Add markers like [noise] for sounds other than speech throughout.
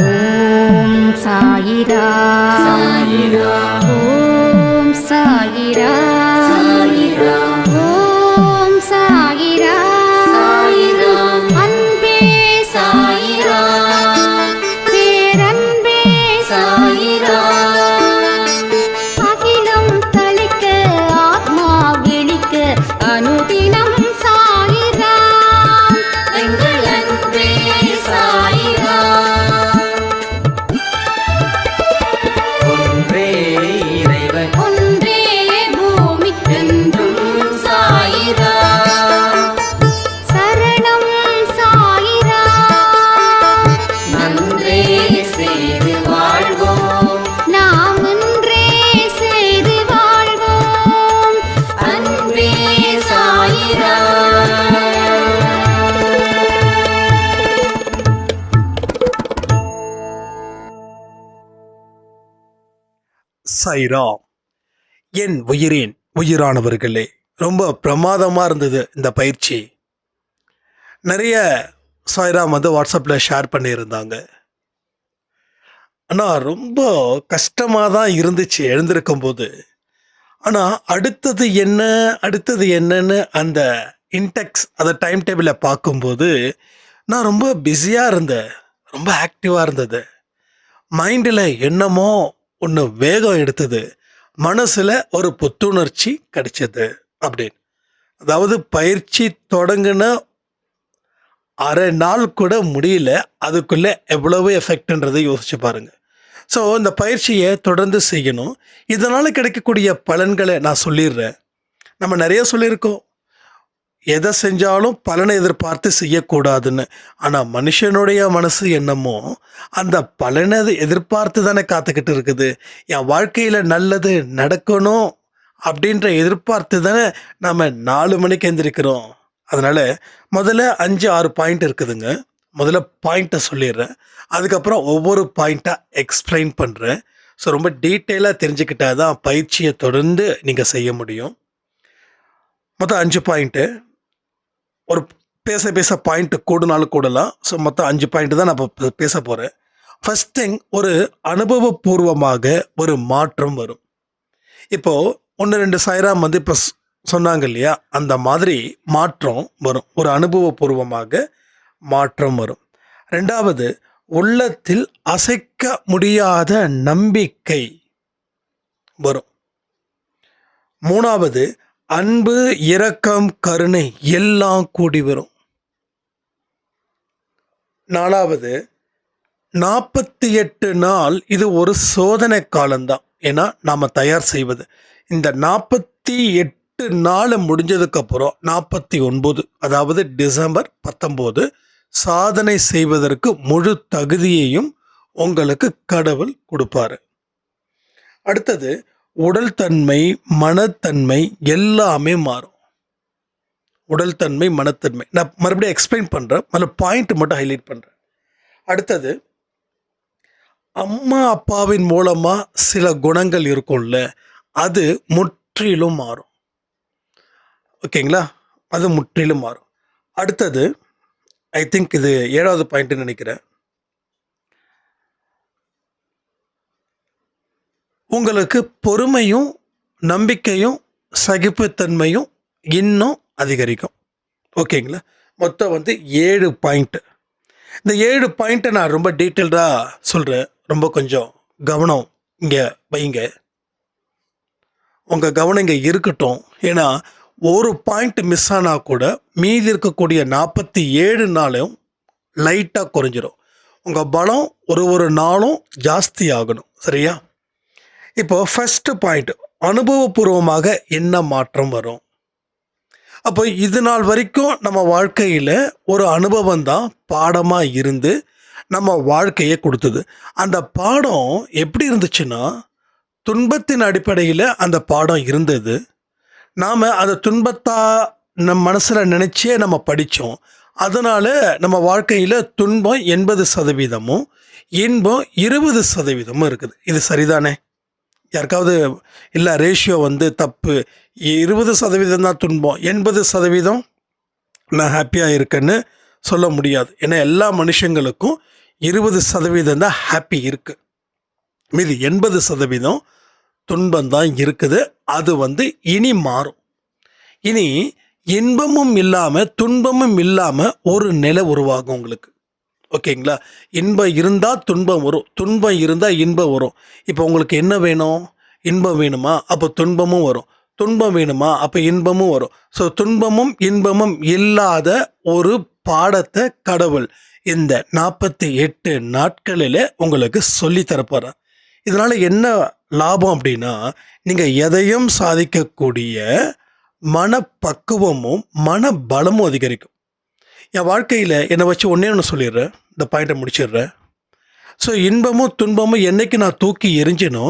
ஓம் சாயிரா. சாயிரா. சைராம் என் உயிரின் உயிரானவர்களே ரொம்ப பிரமாதமாக இருந்தது இந்த பயிற்சி. நிறைய சாய்ராம் வந்து வாட்ஸ்அப்பில் ஷேர் பண்ணியிருந்தாங்க. ஆனால் ரொம்ப கஷ்டமாக தான் இருந்துச்சு எழுந்திருக்கும் போது ஆனால் அடுத்தது என்ன அடுத்தது என்னன்னு அந்த இன்டெக்ஸ் அந்த டைம் டேபிளை பார்க்கும்போது நான் ரொம்ப பிஸியாக இருந்தேன். ரொம்ப ஆக்டிவாக இருந்தது. மைண்டில் என்னமோ ஒன்று வேகம் எடுத்தது. மனசில் ஒரு புத்துணர்ச்சி கிடைச்சது அப்படின்னு. அதாவது பயிற்சி தொடங்கின அரை நாள் கூட முடியல. அதுக்குள்ளே எவ்வளவு எஃபெக்ட்ன்றதை யோசிச்சு பாருங்கள் ஸோ இந்த பயிற்சியை தொடர்ந்து செய்யணும். இதனால் கிடைக்கக்கூடிய பலன்களை நான் சொல்லிடுறேன். நம்ம நிறைய சொல்லியிருக்கோம். எதை செஞ்சாலும் பலனை எதிர்பார்த்து செய்யக்கூடாதுன்னு. ஆனால் மனுஷனுடைய மனசு என்னமோ அந்த பலனை எதிர்பார்த்து தானே காத்துக்கிட்டு இருக்குது. என் வாழ்க்கையில் நல்லது நடக்கணும் அப்படின்ற எதிர்பார்த்து தானே நம்ம நாலு மணிக்கு எந்திரிக்கிறோம். அதனால் முதல்ல அஞ்சு ஆறு பாயிண்ட் இருக்குதுங்க. முதல்ல பாயிண்ட்டை சொல்லிடுறேன். அதுக்கப்புறம் ஒவ்வொரு பாயிண்ட்டாக எக்ஸ்பிளைன் பண்ணுறேன் ஸோ ரொம்ப டீட்டெயிலாக தெரிஞ்சுக்கிட்டால் தான் பயிற்சியை தொடர்ந்து நீங்கள் செய்ய முடியும். மொத்தம் அஞ்சு பாயிண்ட்டு. ஒரு பேச பேச பாயிண்ட் கூடுனாலும் கூடலாம். ஸோ மொத்தம் அஞ்சு பாயிண்ட் தான் நான் இப்போ பேச போகிறேன் ஃபஸ்ட் திங் ஒரு அனுபவபூர்வமாக ஒரு மாற்றம் வரும். இப்போது ஒன்று ரெண்டு சாய்ராம் வந்து இப்போ சொன்னாங்க இல்லையா? அந்த மாதிரி மாற்றம் வரும். ஒரு அனுபவபூர்வமாக மாற்றம் வரும். ரெண்டாவது உள்ளத்தில் அசைக்க முடியாத நம்பிக்கை வரும். மூணாவது அன்பு இரக்கம் கருணை எல்லாம் கூடி வரும். நாலாவது நாற்பத்தி எட்டு நாள் இது ஒரு சோதனை காலம்தான். ஏன்னா நாம் தயார் செய்வது. இந்த நாற்பத்தி எட்டு நாள் முடிஞ்சதுக்கப்புறம் நாற்பத்தி ஒன்பது அதாவது டிசம்பர் பத்தொம்போது சாதனை செய்வதற்கு முழு தகுதியையும் உங்களுக்கு கடவுள் கொடுப்பாரு. அடுத்தது உடல் தன்மை மனத்தன்மை எல்லாமே மாறும். உடல் தன்மை மனத்தன்மை. நான் மறுபடியும் எக்ஸ்பிளைன் பண்ணுறேன் மத பாயிண்ட் மட்டும் ஹைலைட் பண்ணுறேன் அடுத்தது அம்மா அப்பாவின் மூலமாக சில குணங்கள் இருக்கும்ல அது முற்றிலும் மாறும். ஓகேங்களா? அது முற்றிலும் மாறும். அடுத்தது ஐ திங்க் இது ஏழாவது பாயிண்ட்டுன்னு நினைக்கிறேன். உங்களுக்கு பொறுமையும் நம்பிக்கையும் சகிப்புத்தன்மையும் இன்னும் அதிகரிக்கும். ஓகேங்களா? மொத்தம் வந்து ஏழு பாயிண்ட். இந்த ஏழு பாயிண்ட்டை நான் ரொம்ப டீட்டெயில்டாக சொல்கிறேன் ரொம்ப கொஞ்சம் கவனம் இங்கே வைங்க. உங்கள் கவனம் இங்கே இருக்கட்டும். ஏன்னா ஒரு பாயிண்ட் மிஸ் ஆனால் கூட மீதி இருக்கக்கூடிய நாற்பத்தி ஏழு நாளும் லைட்டாக குறைஞ்சிரும். உங்கள் பலம் ஒரு ஒரு நாளும் ஜாஸ்தி ஆகணும். சரியா? இப்போ ஃபஸ்ட்டு பாயிண்ட் அனுபவபூர்வமாக என்ன மாற்றம் வரும்? அப்போ இது நாள் வரைக்கும் நம்ம வாழ்க்கையில் ஒரு அனுபவம் தான் பாடமாக இருந்து நம்ம வாழ்க்கையை கொடுத்தது. அந்த பாடம் எப்படி இருந்துச்சுன்னா துன்பத்தின் அடிப்படையில் அந்த பாடம் இருந்தது. நாம் அந்த துன்பத்தா நம் மனசில் நினச்சே நம்ம படித்தோம் அதனால் நம்ம வாழ்க்கையில் துன்பம் எண்பது சதவீதமும் இன்பம் இருபது சதவீதமும் இருக்குது. இது சரிதானே? யாருக்காவது இல்லை ரேஷியோ வந்து தப்பு. இருபது சதவீதம் தான் துன்பம். எண்பது சதவீதம் நான் ஹாப்பியாக இருக்கேன்னு சொல்ல முடியாது. ஏன்னா எல்லா மனுஷங்களுக்கும் இருபது சதவீதம் தான் ஹாப்பி இருக்குது மீதி எண்பது சதவீதம் துன்பம் தான் இருக்குது. அது வந்து இனி மாறும். இனி இன்பமும் இல்லாமல் துன்பமும் இல்லாமல் ஒரு நிலை உருவாகும் உங்களுக்கு. ஓகேங்களா? இன்பம் இருந்தால் துன்பம் வரும். துன்பம் இருந்தால் இன்பம் வரும். இப்போ உங்களுக்கு என்ன வேணும்? இன்பம் வேணுமா? அப்போ துன்பமும் வரும். துன்பம் வேணுமா? அப்போ இன்பமும் வரும். ஸோ துன்பமும் இன்பமும் இல்லாத ஒரு பாடத்தை கடவுள் இந்த நாற்பத்தி எட்டு நாட்களில் உங்களுக்கு சொல்லித்தரப்போகிறார் இதனால் என்ன லாபம் அப்படின்னா நீங்கள் எதையும் சாதிக்கக்கூடிய மனப்பக்குவமும் மனபலமும் அதிகரிக்கும். என் வாழ்க்கையில் என்னை வச்சு ஒன்றே ஒன்று சொல்லிடுறேன். இந்த பாயிண்ட்டை முடிச்சிடுறேன். ஸோ இன்பமும் துன்பமும் என்னைக்கு நான் தூக்கி எரிஞ்சினோ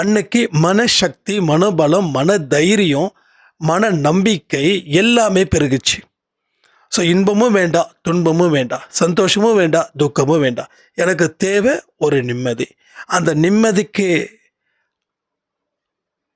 அன்னைக்கு மனசக்தி மனபலம் மன தைரியம் மன நம்பிக்கை எல்லாமே பெருகுச்சு. ஸோ இன்பமும் வேண்டாம் துன்பமும் வேண்டாம் சந்தோஷமும் வேண்டாம் துக்கமும் வேண்டாம் எனக்கு தேவை ஒரு நிம்மதி. அந்த நிம்மதிக்கு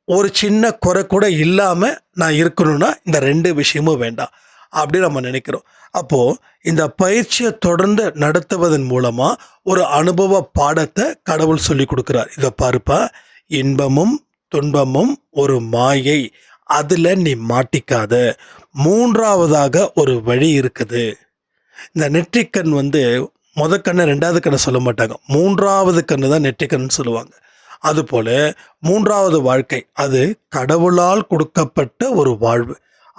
ஒரு சின்ன குறை கூட இல்லாமல் நான் இருக்கணும்னா இந்த ரெண்டு விஷயமும் வேண்டாம். அப்படி நம்ம நினைக்கிறோம். அப்போது இந்த பயிற்சியை தொடர்ந்து நடத்துவதன் மூலமாக ஒரு அனுபவ பாடத்தை கடவுள் சொல்லி கொடுக்குறார். இதை பாருப்பா இன்பமும் துன்பமும் ஒரு மாயை. அதில் நீ மாட்டிக்காத. மூன்றாவதாக ஒரு வழி இருக்குது. இந்த நெற்றிக்கண் வந்து முத கண்ணை ரெண்டாவது கண்ணை சொல்ல மாட்டாங்க. மூன்றாவது கண்ணு தான் நெற்றிக்கண் சொல்லுவாங்க. அதுபோல் மூன்றாவது வாழ்க்கை அது கடவுளால் கொடுக்கப்பட்ட ஒரு வாழ்வு.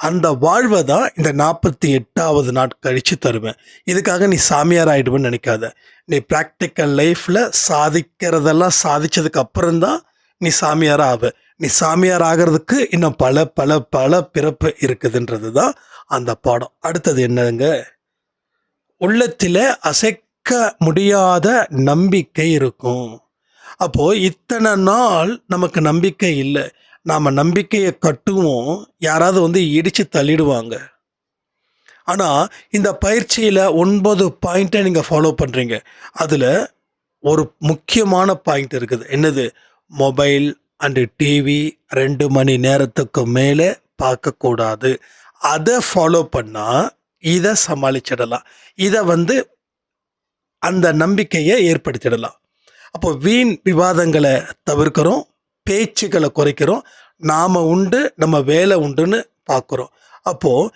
அந்த வாழ்வை தான் இந்த நாற்பத்தி எட்டாவது நாள் கழித்து தருவேன். இதுக்காக நீ சாமியார் ஆகிடுவேன்னு நினைக்காத. நீ ப்ராக்டிக்கல் லைஃப்பில் சாதிக்கிறதெல்லாம் சாதித்ததுக்கு அப்புறம்தான் நீ சாமியார் ஆவ. நீ சாமியார் ஆகிறதுக்கு இன்னும் பல பல பல பிறப்பு இருக்குதுன்றது தான் அந்த பாடம். அடுத்தது என்னங்க உள்ளத்தில் அசைக்க முடியாத நம்பிக்கை இருக்கும். அப்போது இத்தனை நாள் நமக்கு நம்பிக்கை இல்லை. நாம் நம்பிக்கையை கட்டுவோம் யாராவது வந்து இடித்து தள்ளிடுவாங்க. ஆனால் இந்த பயிற்சியில் ஒன்பது பாயிண்ட்டை நீங்கள் ஃபாலோ பண்ணுறீங்க அதில் ஒரு முக்கியமான பாயிண்ட் இருக்குது. என்னது? மொபைல் அண்டு டிவி ரெண்டு மணி நேரத்துக்கு மேலே பார்க்கக்கூடாது. அதை ஃபாலோ பண்ணால் இதை சமாளிச்சிடலாம். இதை வந்து அந்த நம்பிக்கையை ஏற்படுத்திடலாம். அப்போ வீண் விவாதங்களை தவிர்க்கிறோம். பேச்சுக்களை குறைக்கிறோம். நாம் உண்டு நம்ம வேலை உண்டுன்னு பார்க்குறோம் அப்போது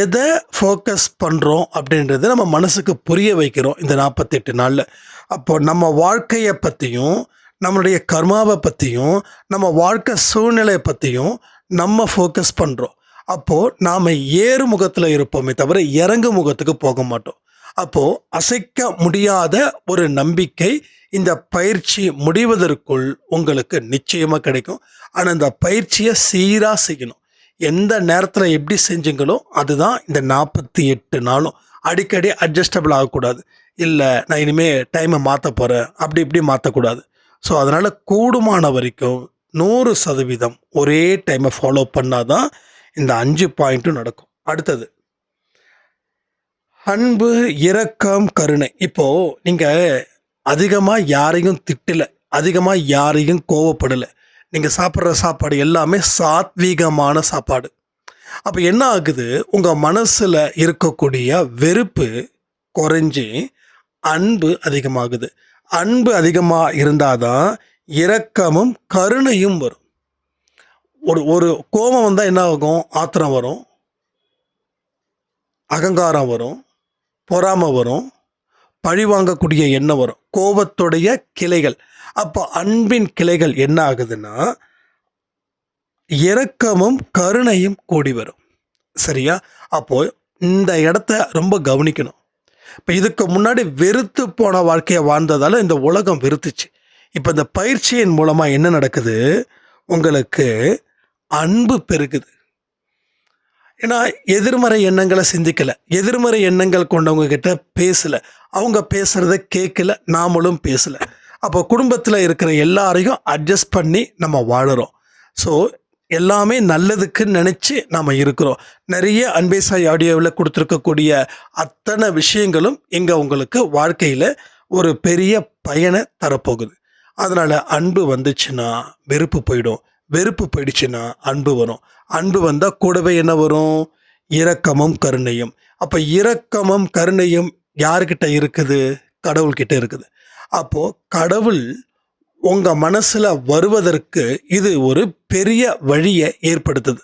எதை ஃபோக்கஸ் பண்ணுறோம் அப்படின்றத நம்ம மனசுக்கு புரிய வைக்கிறோம் இந்த நாற்பத்தெட்டு நாளில். அப்போ நம்ம வாழ்க்கையை பற்றியும் நம்மளுடைய கர்மாவை பற்றியும் நம்ம வாழ்க்கை சூழ்நிலையை பற்றியும் நம்ம ஃபோக்கஸ் பண்ணுறோம் அப்போது நாம் ஏறு முகத்தில் இருப்போமே தவிர இறங்கு முகத்துக்கு போக மாட்டோம். அப்போது அசைக்க முடியாத ஒரு நம்பிக்கை இந்த பயிற்சி முடிவதற்குள் உங்களுக்கு நிச்சயமாக கிடைக்கும். ஆனால் இந்த பயிற்சியை சீராக செய்யணும். எந்த நேரத்தில் எப்படி செஞ்சுங்களோ அதுதான் இந்த நாற்பத்தி எட்டு நாளும். அடிக்கடி அட்ஜஸ்டபிள் ஆகக்கூடாது. இல்லை நான் இனிமேல் டைமை மாற்ற போகிறேன் அப்படி இப்படி மாற்றக்கூடாது ஸோ அதனால் கூடுமான வரைக்கும் நூறு சதவீதம் ஒரே டைமை ஃபாலோ பண்ணால் தான் இந்த அஞ்சு பாயிண்ட்டும் நடக்கும். அடுத்தது அன்பு இரக்கம் கருணை. இப்போ நீங்க அதிகமா யாரையும் திட்டல அதிகமா யாரையும் கோவப்படல. நீங்க சாப்பிட்ற சாப்பாடு எல்லாமே சாத்வீகமான சாப்பாடு. அப்ப என்ன ஆகுது? உங்க மனசுல இருக்கக்கூடிய வெறுப்பு குறைஞ்சி அன்பு அதிகமாகுது. அன்பு அதிகமாக இருந்தாதான் இரக்கமும் கருணையும் வரும். ஒரு ஒரு கோபம் வந்தால் என்ன ஆகும்? ஆத்திரம் வரும். அகங்காரம் வரும். பொறாமை வரும் பழி வாங்கக்கூடிய எண்ணம் வரும். கோபத்துடைய கிளைகள். அப்போ அன்பின் கிளைகள் என்ன ஆகுதுன்னா இரக்கமும் கருணையும் கூடி வரும். சரியா? அப்போ இந்த இடத்த ரொம்ப கவனிக்கணும். இப்போ இதுக்கு முன்னாடி வெறுத்து போன வாழ்க்கையை வாழ்ந்ததால் இந்த உலகம் வெறுத்துச்சு. இப்போ இந்த பயிற்சியின் மூலமாக என்ன நடக்குது? உங்களுக்கு அன்பு பெருகுது. ஏன்னா எதிர்மறை எண்ணங்களை சிந்திக்கலை. எதிர்மறை எண்ணங்கள் கொண்டவங்க கிட்ட பேசலை. அவங்க பேசுகிறத கேட்கல நாமளும் பேசல. அப்போ குடும்பத்தில் இருக்கிற எல்லாரையும் அட்ஜஸ்ட் பண்ணி நம்ம வாழுறோம். ஸோ எல்லாமே நல்லதுக்குன்னு நினச்சி நாம் இருக்கிறோம். நிறைய அன்பேசாய் ஆடியோவில் கொடுத்துருக்கக்கூடிய அத்தனை விஷயங்களும் இங்கே உங்களுக்கு வாழ்க்கையில் ஒரு பெரிய பயனை தரப்போகுது. அதனால் அன்பு வந்துச்சுன்னா வெறுப்பு போயிடும். வெறுப்பு போயிடுச்சுன்னா அன்பு வரும். அன்பு வந்தால் கூடவே என்ன வரும்? இரக்கமும் கருணையும். அப்போ இரக்கமும் கருணையும் யாருக்கிட்ட இருக்குது? கடவுள்கிட்ட இருக்குது. அப்போது கடவுள் உங்கள் மனசில் வருவதற்கு இது ஒரு பெரிய வழியை ஏற்படுத்துது.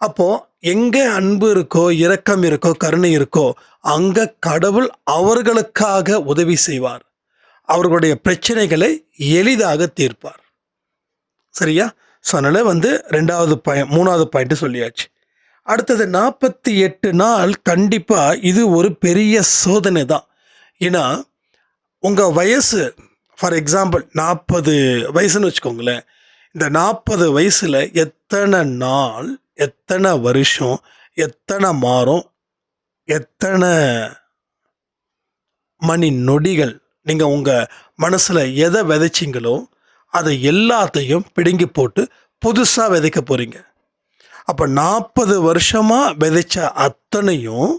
அப்போது எங்கே அன்பு இருக்கோ இரக்கம் இருக்கோ கருணை இருக்கோ அங்கே கடவுள் அவர்களுக்காக உதவி செய்வார். அவர்களுடைய பிரச்சனைகளை எளிதாக தீர்ப்பார். சரியா? ஸோ அதனால் வந்து ரெண்டாவது பாயிண்ட் மூணாவது பாயிண்ட்டு சொல்லியாச்சு. அடுத்தது நாற்பத்தி எட்டு நாள் கண்டிப்பாக இது ஒரு பெரிய சோதனை தான். ஏன்னா உங்கள் வயசு ஃபார் எக்ஸாம்பிள் நாற்பது வயசுன்னு வச்சுக்கோங்களேன். இந்த நாற்பது வயசில் எத்தனை நாள் எத்தனை வருஷம் எத்தனை மாதம் எத்தனை மணி நொடிகள் நீங்கள் உங்கள் மனசில் எதை விதைச்சிங்களோ அதை எல்லாத்தையும் பிடுங்கி போட்டு புதுசாக விதைக்க போகிறீங்க அப்போ நாற்பது வருஷமாக விதைச்ச அத்தனையும்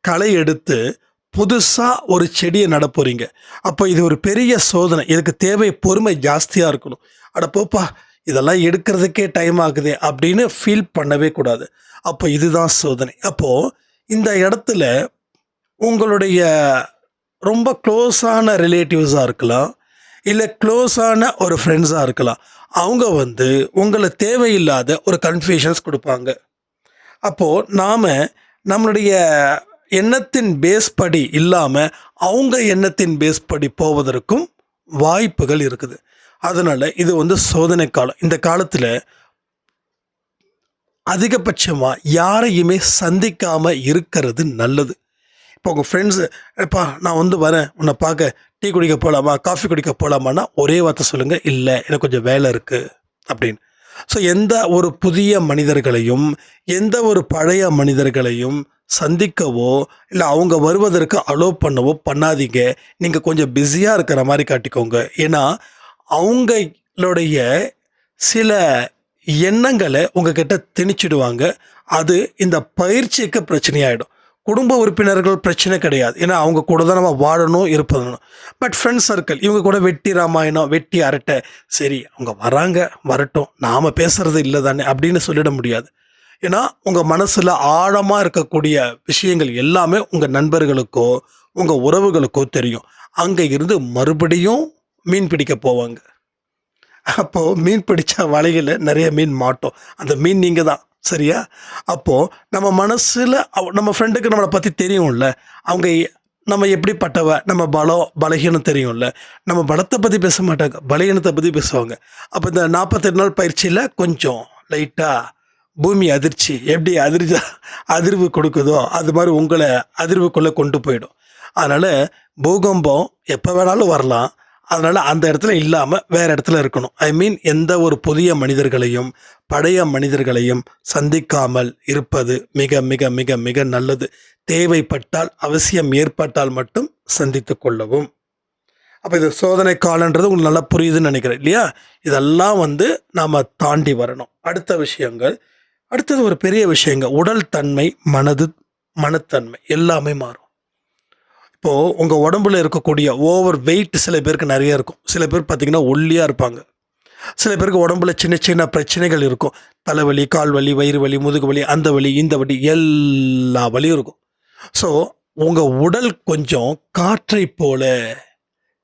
களை எடுத்து புதுசாக ஒரு செடியை நட போகிறீங்க அப்போ இது ஒரு பெரிய சோதனை. இதுக்கு தேவை பொறுமை ஜாஸ்தியாக இருக்கணும். அட போப்பா இதெல்லாம் எடுக்கிறதுக்கே டைம் ஆகுது அப்படின்னு ஃபீல் பண்ணவே கூடாது. அப்போ இதுதான் சோதனை. அப்போது இந்த இடத்துல உங்களுடைய ரொம்ப க்ளோஸான ரிலேட்டிவ்ஸாக இருக்கலாம். இல்லை க்ளோஸான ஒரு ஃப்ரெண்ட்ஸாக இருக்கலாம். அவங்க வந்து உங்களை தேவையில்லாத ஒரு கன்ஃபியூஷன்ஸ் கொடுப்பாங்க. அப்போது நாம் நம்மளுடைய எண்ணத்தின் பேஸ் படி இல்லாமல் அவங்க எண்ணத்தின் பேஸ் படி போவதற்கும் வாய்ப்புகள் இருக்குது. அதனால் இது வந்து சோதனை காலம். இந்த காலத்தில் அதிகபட்சமாக யாரையுமே சந்திக்காமல் இருக்கிறது நல்லது. இப்போ உங்கள் ஃப்ரெண்ட்ஸு எப்பா நான் வந்து வரேன். உன்னை பார்க்க. டீ குடிக்க போகலாமா காஃபி குடிக்க போகலாமான்னா ஒரே வார்த்தை சொல்லுங்கள் இல்லை எனக்கு கொஞ்சம் வேலை இருக்குது அப்படின்னு. ஸோ எந்த ஒரு புதிய மனிதர்களையும் எந்த ஒரு பழைய மனிதர்களையும் சந்திக்கவோ இல்லை அவங்க வருவதற்கு அலோவ் பண்ணவோ பண்ணாதீங்க. நீங்கள் கொஞ்சம் பிஸியாக இருக்கிற மாதிரி காட்டிக்கோங்க. ஏன்னா அவங்களுடைய சில எண்ணங்களை உங்ககிட்ட திணிச்சிடுவாங்க. அது இந்த பயிற்சிக்கு பிரச்சனையாயிடும். குடும்ப உறுப்பினர்கள் பிரச்சனை கிடையாது. ஏன்னா அவங்க கூட தான் நம்ம வாழணும் இருப்பதணும் பட் ஃப்ரெண்ட் சர்க்கிள் இவங்க கூட வெட்டி ராமாயணம் வெட்டி அரட்டை சரி அவங்க வராங்க வரட்டும் நாம் பேசுறது இல்லை தானே அப்படின்னு சொல்லிட முடியாது. ஏன்னா உங்கள் மனசில் ஆழமாக இருக்கக்கூடிய விஷயங்கள் எல்லாமே உங்கள் நண்பர்களுக்கோ உங்கள் உறவுகளுக்கோ தெரியும். அங்கே இருந்து மறுபடியும் மீன் பிடிக்க போவாங்க. அப்போது மீன் பிடித்த வலையில் நிறைய மீன் மாட்டோம். அந்த மீன் நீங்கள் தான் சரியா? அப்போது நம்ம மனசில் நம்ம ஃப்ரெண்டுக்கு நம்மளை பற்றி தெரியும்ல. அவங்க நம்ம எப்படிப்பட்டவ நம்ம பலம் பலகீனம் தெரியும்ல. நம்ம பலத்தை பற்றி பேச மாட்டாங்க பலகீனத்தை பற்றி பேசுவாங்க. அப்போ இந்த நாற்பத்தெட்டு நாள் பயிற்சியில் கொஞ்சம் லைட்டாக பூமி அதிர்ச்சி எப்படி அதிர்ச்சி அதிர்வு கொடுக்குதோ அது மாதிரி உங்களை அதிர்வுக்குள்ளே கொண்டு போயிடும். அதனால் பூகம்பம் எப்போ வேணாலும் வரலாம். அதனால் அந்த இடத்துல இல்லாமல் வேறு இடத்துல இருக்கணும். ஐ மீன் எந்த ஒரு புதிய மனிதர்களையும் பழைய மனிதர்களையும் சந்திக்காமல் இருப்பது மிக மிக மிக மிக நல்லது. தேவைப்பட்டால் அவசியம் ஏற்பட்டால் மட்டும் சந்தித்து கொள்ளவும். அப்போ இது சோதனை காலன்றது உங்களுக்கு நல்லா புரியுதுன்னு நினைக்கிறேன் இல்லையா? இதெல்லாம் வந்து நாம் தாண்டி வரணும். அடுத்த விஷயங்கள். அடுத்தது ஒரு பெரிய விஷயங்க. உடல் தன்மை மனது மனத்தன்மை. எல்லாமே மாறும். இப்போது உங்கள் உடம்புல இருக்கக்கூடிய ஓவர் வெயிட் சில பேருக்கு நிறைய இருக்கும். சில பேர் பார்த்திங்கன்னா ஒல்லியாக இருப்பாங்க. சில பேருக்கு உடம்புல சின்ன சின்ன பிரச்சனைகள் இருக்கும். தலைவலி கால் வலி வயிறு வலி முதுகு வலி அந்த வலி இந்த வலி எல்லா வலியும் இருக்கும். ஸோ உங்கள் உடல் கொஞ்சம் காற்றை போல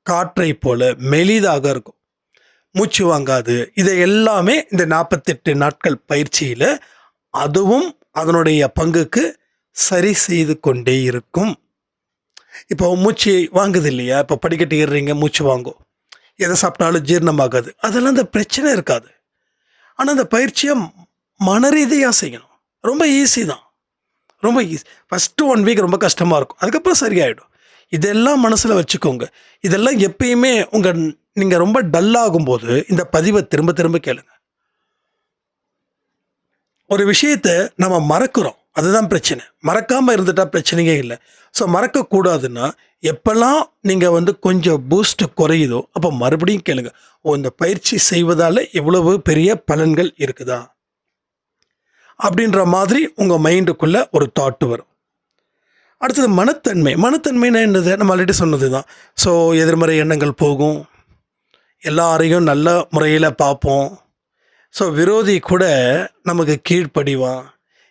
காற்றை போல மெலிதாக இருக்கும். மூச்சு வாங்காது. இதை எல்லாமே இந்த நாற்பத்தெட்டு நாட்கள் பயிற்சியில் அதுவும் அதனுடைய பங்குக்கு சரி செய்து கொண்டே இருக்கும். இப்போ மூச்சு வாங்குது இல்லையா? இப்போ படிக்கட்டு ஏறுறீங்க மூச்சு வாங்கும். எதை சாப்பிட்டாலும் ஜீரணமாகாது. அதெல்லாம் அந்த பிரச்சனை இருக்காது. ஆனால் அந்த பயிற்சியை மனரீதியாக செய்யணும். ரொம்ப ஈஸி தான். ரொம்ப ஈஸி ஃபஸ்ட்டு ஒன் வீக் ரொம்ப கஷ்டமாக இருக்கும். அதுக்கப்புறம் சரியாயிடும். இதெல்லாம் மனசில் வச்சுக்கோங்க. இதெல்லாம் எப்பயுமே உங்கள் நீங்கள் ரொம்ப டல்லாகும்போது இந்த பதிவை திரும்ப திரும்ப கேளுங்க. ஒரு விஷயத்தை நம்ம மறக்கிறோம். அதுதான் பிரச்சனை. மறக்காமல் இருந்துட்டா பிரச்சனையே இல்லை. ஸோ மறக்கக்கூடாதுன்னா எப்பெல்லாம் நீங்கள் வந்து கொஞ்சம் பூஸ்ட் குறையுதோ அப்போ மறுபடியும் கேளுங்க. ஓ இந்த பயிற்சி செய்வதால் எவ்வளவு பெரிய பலன்கள் இருக்குதா? அப்படின்ற மாதிரி உங்கள் மைண்டுக்குள்ளே ஒரு தாட் வரும். அடுத்தது மனத்தன்மை. மனத்தன்மைனா என்னது? நம்ம ஆல்ரெடி சொன்னது தான் ஸோ எதிர்மறை எண்ணங்கள் போகும். எல்லாரையும் நல்ல முறையில் பார்ப்போம். ஸோ விரோதி கூட நமக்கு கீழ்ப்படிவான்.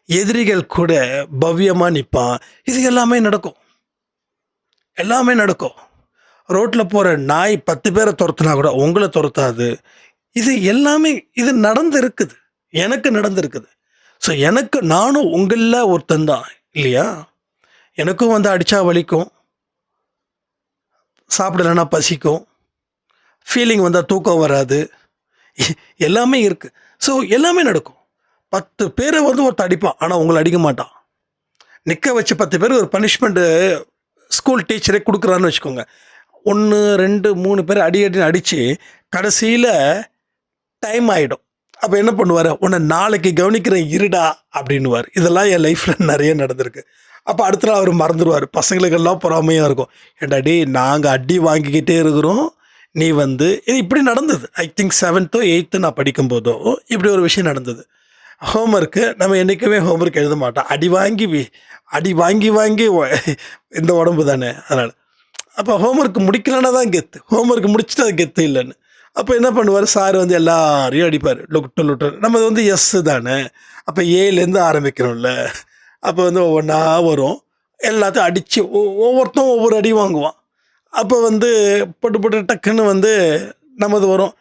எதிரிகள் கூட பவ்யமாக நிற்பான் இது எல்லாமே நடக்கும். எல்லாமே நடக்கும். ரோட்டில் போகிற நாய் பத்து பேரை துரத்துனா கூட உங்களை துரத்தாது. இது எல்லாமே இது நடந்திருக்குது. எனக்கு நடந்திருக்குது. ஸோ எனக்கு நானும் உங்களில் ஒருத்தன் தான். இல்லையா? எனக்கும் வந்து அடித்தா வலிக்கும். சாப்பிடலைன்னா பசிக்கும். ஃபீலிங் வந்தால் தூக்கம் வராது. எல்லாமே இருக்குது ஸோ எல்லாமே நடக்கும். பத்து பேரை வந்து ஒருத்தன் அடிப்பான் ஆனால் உங்களை அடிக்க மாட்டான். நிற்க வச்சு பத்து பேர் ஒரு பனிஷ்மெண்ட்டு ஸ்கூல் டீச்சரே கொடுக்குறான்னு வச்சுக்கோங்க. ஒன்று ரெண்டு மூணு பேர் அடி அடின்னு அடித்து கடைசியில் டைம் ஆகிடும் அப்போ என்ன பண்ணுவார்? உன்னை நாளைக்கு கவனிக்கிறேன் இருடா அப்படின்னுவார். இதெல்லாம் என் லைஃப்பில் நிறைய நடந்திருக்கு. அப்போ அடுத்த நாள் அவர் மறந்துடுவார் பசங்களுக்கெல்லாம் பொறாமையாக இருக்கும். ஏண்டா நாங்கள் அடி வாங்கிக்கிட்டே இருக்கிறோம். நீ வந்து இது இப்படி நடந்தது. ஐ திங்க் செவன்த்தோ எயித்து நான் படிக்கும்போதோ இப்படி ஒரு விஷயம் நடந்தது. ஹோம்ஒர்க்கு நம்ம என்றைக்குமே ஹோம்ஒர்க் எழுத மாட்டோம். அடி வாங்கி அடி வாங்கி வாங்கி இந்த உடம்பு தானே அதனால். அப்போ ஹோம்ஒர்க் முடிக்கலன்னா தான் கெத்து. ஹோம்ஒர்க் முடிச்சுட்டு அது கெத்து இல்லைன்னு. அப்போ என்ன பண்ணுவார்? சார் வந்து எல்லாரையும் அடிப்பார். லுட்டு லுட்டு. நம்ம வந்து எஸ் தானே. அப்போ ஏலேருந்து ஆரம்பிக்கிறோம்ல. அப்போ வந்து ஒவ்வொன்றா வரும். எல்லாத்தையும் அடித்து ஒவ்வொருத்தரும் ஒவ்வொரு அடி வாங்குவான். அப்போ வந்து பொட்டு பொட்டு டக்குன்னு வந்து நமது வரும்.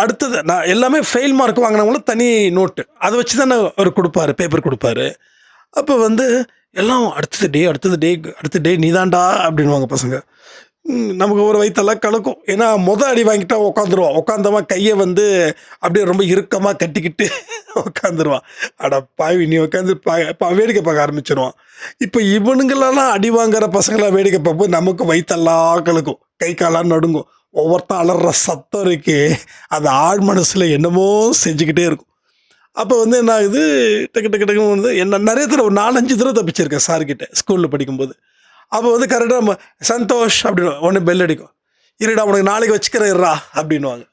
அடுத்தது நான் எல்லாமே ஃபெயில் மார்க் வாங்கினவங்களும் தனி நோட்டு அதை வச்சு தானே அவர் கொடுப்பாரு பேப்பர் கொடுப்பாரு. அப்போ வந்து எல்லாம் அடுத்தது டே அடுத்தது டே அடுத்த டே நீதான்டா அப்படின்வாங்க பசங்க. நமக்கு ஒரு வயிற்றெல்லாம் கலக்கும். ஏன்னா முத அடி வாங்கிட்டா உட்காந்துருவான் உட்காந்தவன் கையை வந்து அப்படியே ரொம்ப இறுக்கமாக கட்டிக்கிட்டு [laughs] உட்காந்துருவான் அட பாவி நீ உட்காந்து பா பா- வேடிக்கை பார்க்க ஆரம்பிச்சிருவான். இப்போ இவனுங்களெல்லாம் அடி வாங்குற பசங்களாம் வேடிக்கை பார்ப்போம் நமக்கு வயிற்றெல்லாம் கலக்கும். கை காலாம் நடுங்கும். ஒவ்வொருத்தன் அலற சத்தம் இருக்கு. அந்த ஆழ் மனசில் என்னமோ செஞ்சுக்கிட்டே இருக்கும். அப்போ வந்து என்ன ஆகுது? டக்கு டக்கு டக்கு வந்து என்ன நிறைய தடவை ஒரு நாலஞ்சு தடவை தப்பிச்சிருக்கேன் சார்கிட்ட ஸ்கூலில் படிக்கும்போது. அப்போ வந்து கரெக்டாக சந்தோஷ் அப்படின்னு ஒன்று பெல் அடிக்கும். இருடா உனக்கு நாளைக்கு வச்சுக்கிறேன் இருடா அப்படின்னுவாங்க.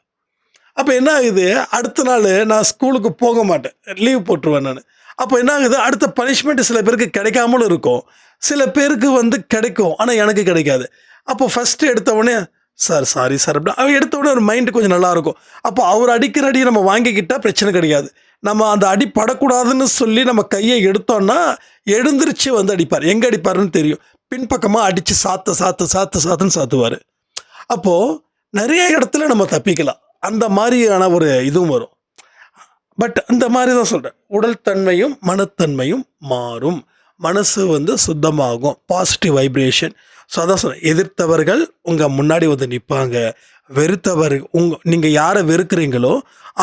அப்போ என்ன ஆகுது? அடுத்த நாள் நான் ஸ்கூலுக்கு போக மாட்டேன். லீவ் போட்டுருவேன் நான். அப்போ என்ன ஆகுது? அடுத்த பனிஷ்மெண்ட் சில பேருக்கு கிடைக்காமலும் இருக்கும். சில பேருக்கு வந்து கிடைக்கும். ஆனால் எனக்கு கிடைக்காது. அப்போ ஃபஸ்ட்டு எடுத்த உடனே சார் சாரி சார் அப்படி அவன் எடுத்த உடனே ஒரு மைண்டு கொஞ்சம் நல்லாயிருக்கும் அப்போ அவர் அடிக்கிற அடி நம்ம வாங்கிக்கிட்டால் பிரச்சனை கிடையாது. நம்ம அந்த அடி படக்கூடாதுன்னு சொல்லி நம்ம கையை எடுத்தோன்னா எழுந்திருச்சு வந்து அடிப்பார். எங்கே அடிப்பாருன்னு தெரியும். பின்பக்கமாக அடித்து சாத்த சாத்து சாத்து சாத்துன்னு சாத்துவார். அப்போது நிறைய இடத்துல நம்ம தப்பிக்கலாம். அந்த மாதிரியான ஒரு இதுவும் வரும். பட் அந்த மாதிரி தான் சொல்கிறேன் உடல் தன்மையும் மனத்தன்மையும் மாறும். மனசு வந்து சுத்தமாகும். பாசிட்டிவ் வைப்ரேஷன் ஸோ அதான் சொன்னேன். எதிர்த்தவர்கள் உங்கள் முன்னாடி வந்து நிற்பாங்க வெறுத்தவர் உங்க நீங்கள் யாரை வெறுக்கிறீங்களோ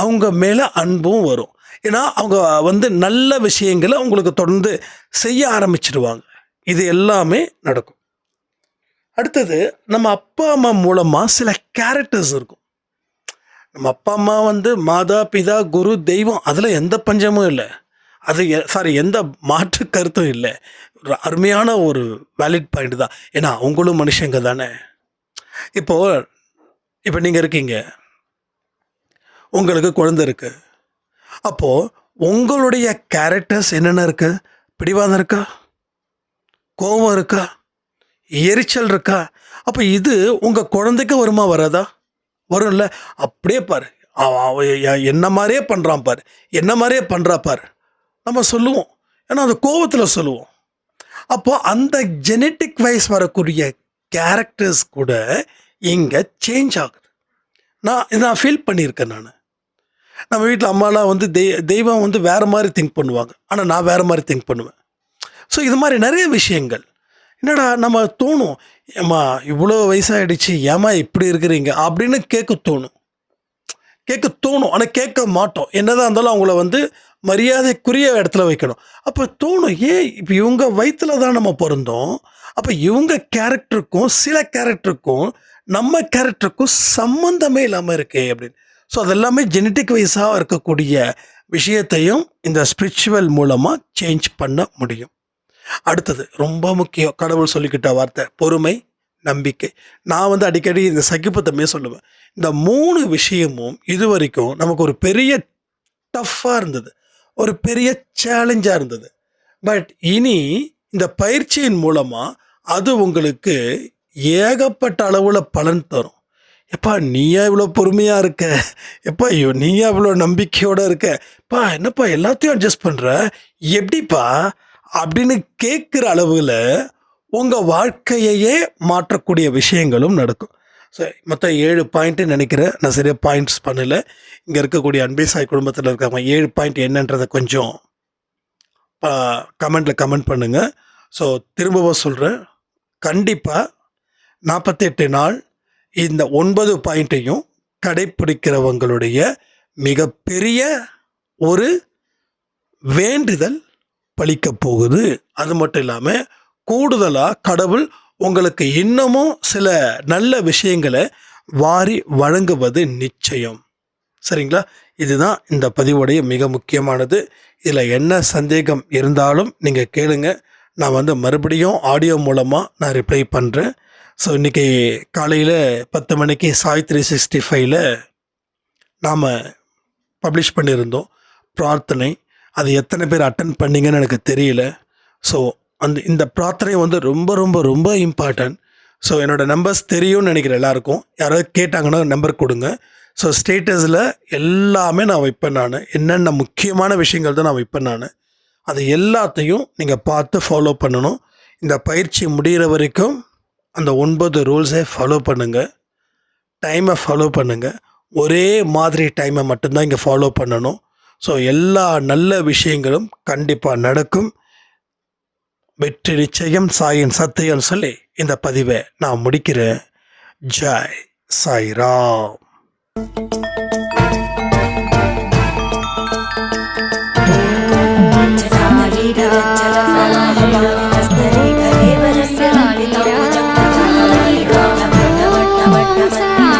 அவங்க மேலே அன்பும் வரும். ஏன்னா அவங்க வந்து நல்ல விஷயங்களை உங்களுக்கு தொடர்ந்து செய்ய ஆரம்பிச்சிடுவாங்க இது எல்லாமே நடக்கும். அடுத்தது நம்ம அப்பா அம்மா மூலமாக சில கேரக்டர்ஸ் இருக்கும். நம்ம அப்பா அம்மா வந்து மாதா பிதா குரு தெய்வம் அதில் எந்த பஞ்சமும் இல்லை. அது சாரி எந்த மாற்று கருத்தும் இல்லை. ஒரு அருமையான ஒரு வேலிட் பாயிண்ட் தான். ஏன்னா அவங்களும் மனுஷங்க தானே. இப்போது இப்போ நீங்கள் இருக்கீங்க. உங்களுக்கு குழந்தை இருக்குது அப்போது உங்களுடைய கேரக்டர்ஸ் என்னென்ன இருக்குது பிடிவாதம் இருக்கா? கோபம் இருக்கா? எரிச்சல் இருக்கா? அப்போ இது உங்கள் குழந்தைக்கு வருமா வராதா? வரும்ல. அப்படியே பாரு. என்ன மாதிரியே பண்ணுறான் பாரு. என்ன மாதிரியே பண்ணுறா பாரு. நம்ம சொல்லுவோம். ஏன்னா அந்த கோபத்தில் சொல்லுவோம். அப்போது அந்த ஜெனட்டிக் வைஸ் வரக்கூடிய கேரக்டர்ஸ் கூட இங்கே சேஞ்ச் ஆகுது. நான் இதை நான் ஃபீல் பண்ணியிருக்கேன் நான். நம்ம வீட்டில் அம்மாலாம் வந்து தெய் தெய்வம் வந்து வேறு மாதிரி திங்க் பண்ணுவாங்க. ஆனால் நான் வேறு மாதிரி திங்க் பண்ணுவேன். ஸோ இது மாதிரி நிறைய விஷயங்கள். என்னடா நம்ம தோணும் ஏம்மா இவ்வளோ வயசாகிடுச்சு ஏம்மா இப்படி இருக்கிறீங்க? அப்படின்னு கேட்க தோணும். கேட்க தோணும். ஆனால் கேட்க மாட்டோம். என்னதான் இருந்தாலும் அவங்கள வந்து மரியாதைக்குரிய இடத்துல வைக்கணும். அப்போ தோணும் ஏன் இப்போ இவங்க வயிற்றுல தான் நம்ம பிறந்தோம். அப்போ இவங்க கேரக்டருக்கும் சில கேரக்டருக்கும் நம்ம கேரக்டருக்கும் சம்மந்தமே இல்லாமல் இருக்கே அப்படின்னு. ஸோ அதெல்லாமே ஜெனட்டிக் வைஸாக இருக்கக்கூடிய விஷயத்தையும் இந்த ஸ்பிரிச்சுவல் மூலமாக சேஞ்ச் பண்ண முடியும். அடுத்தது ரொம்ப முக்கியம் கடவுள் சொல்லிக்கிட்ட வார்த்தை பொறுமை நம்பிக்கை. நான் வந்து அடிக்கடி இந்த சகிப்புத்தன்மையை சொல்லுவேன். இந்த மூணு விஷயமும் இது வரைக்கும் நமக்கு ஒரு பெரிய டஃப்பாக இருந்தது. ஒரு பெரிய சேலஞ்சாக இருந்தது. பட் இனி இந்த பயிற்சியின் மூலமாக அது உங்களுக்கு ஏகப்பட்ட அளவில் பலன் தரும். எப்பா நீயா இவ்வளோ பொறுமையாக இருக்க? எப்பா ஐயோ நீயா இவ்வளோ நம்பிக்கையோடு இருக்க? பா என்னப்பா எல்லாத்தையும் அட்ஜஸ்ட் பண்ணுற எப்படிப்பா அப்படின்னு கேட்குற அளவில் உங்கள் வாழ்க்கையையே மாற்றக்கூடிய விஷயங்களும் நடக்கும். ஸோ மொத்தம் ஏழு பாயிண்ட்டு நினைக்கிறேன். நான் சரியாக பாயிண்ட்ஸ் பண்ணலை. இங்கே இருக்கக்கூடிய அன்பே சாய் குடும்பத்தில் இருக்கிறவங்க ஏழு பாயிண்ட் என்னன்றதை கொஞ்சம் கமெண்டில் கமெண்ட் பண்ணுங்கள் ஸோ திரும்பவும் சொல்கிறேன் கண்டிப்பாக நாற்பத்தெட்டு நாள் இந்த ஒன்பது பாயிண்ட்டையும் கடைப்பிடிக்கிறவங்களுடைய மிகப்பெரிய ஒரு வேண்டுதல் பலிக்கப் போகுது. அது மட்டும் இல்லாமல் கூடுதலாக கடவுள் உங்களுக்கு இன்னமும் சில நல்ல விஷயங்களை வாரி வழங்குவது நிச்சயம். சரிங்களா? இதுதான் இந்த பதிவுடைய மிக முக்கியமானது. இதில் என்ன சந்தேகம் இருந்தாலும் நீங்கள் கேளுங்க. நான் வந்து மறுபடியும் ஆடியோ மூலமாக நான் ரிப்ளை பண்ணுறேன் ஸோ இன்றைக்கி காலையில் பத்து மணிக்கு சாய் த்ரீ சிக்ஸ்டி ஃபைவ்ல நாம் பப்ளிஷ் பண்ணியிருந்தோம். பிரார்த்தனை. அது எத்தனை பேர் அட்டன் பண்ணீங்கன்னு எனக்கு தெரியல. ஸோ அந்த இந்த பிரார்த்தனை வந்து ரொம்ப ரொம்ப ரொம்ப இம்பார்ட்டன்ட் ஸோ என்னோடய நம்பர்ஸ் தெரியும்னு நினைக்கிறேன் எல்லாருக்கும் யாராவது கேட்டாங்கன்னா நம்பர் கொடுங்க. ஸோ ஸ்டேட்டஸில் எல்லாமே நான் வைப்பேன் நான். என்னென்ன முக்கியமான விஷயங்கள் தான் நான் வைப்பேன் நான். அது எல்லாத்தையும் நீங்கள் பார்த்து ஃபாலோ பண்ணணும். இந்த பயிற்சி முடிகிற வரைக்கும் அந்த ஒன்பது ரூல்ஸை ஃபாலோ பண்ணுங்கள் டைமை ஃபாலோ பண்ணுங்கள் ஒரே மாதிரி டைமை மட்டும்தான் இங்கே ஃபாலோ பண்ணணும். ஸோ எல்லா நல்ல விஷயங்களும் கண்டிப்பாக நடக்கும். வெற்றி நிச்சயம் சாயின் சத்தியம் சொல்லி இந்த பதிவை நான் முடிக்கிறேன் ஜாய் சாய்ராம் What's?